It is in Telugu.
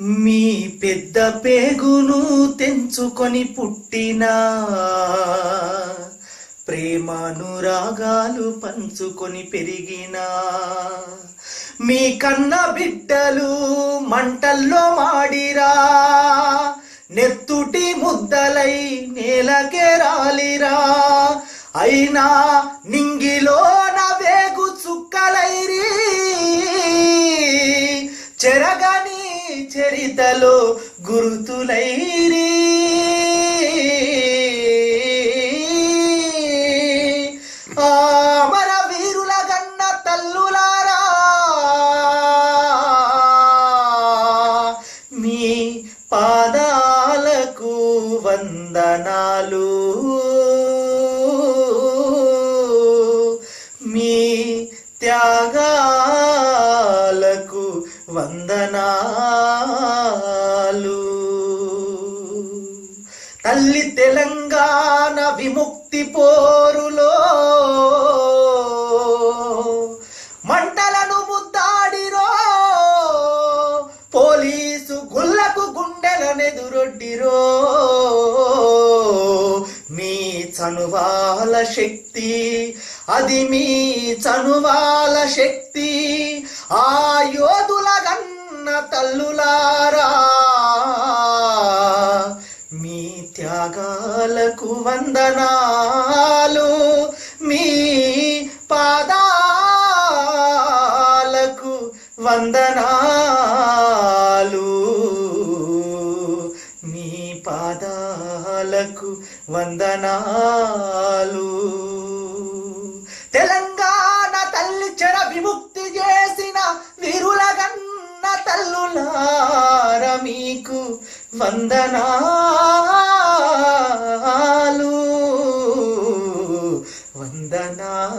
మీ పెద్ద పేగును తెంచుకొని పుట్టిన ప్రేమానురాగాలు పంచుకొని పెరిగిన మీ కన్న బిడ్డలు మంటల్లో మాడిరా నెత్తుటి ముద్దలై నేలకే రాలిరా. అయినా నింగిలో వేగు చుక్కలైరి చెరగని చరితలో గురుతులైరి. ఆమర వీరుల గన్న తల్లులారా. మీ పాదాలకు వందనాలు. మీ త్యాగ తల్లి తెలంగాణ విముక్తి పోరులో. మంటలను ముద్దాడిరో. పోలీసు గుల్లకు గుండెలనెదురొడ్డిరో. మీ చనువాల శక్తి అది మీ చనువాల శక్తి. ఆ యోధుల గన్న తల్లులారా త్యాగాలకు వందనాలు మీ పాదాలకు వందనాలు. మీ పాదాలకు వందనాలు. తెలంగాణ తల్లి చెర విముక్తి చేసిన వీరులగన్న తల్లులార మీకు వందనా వందనాలు.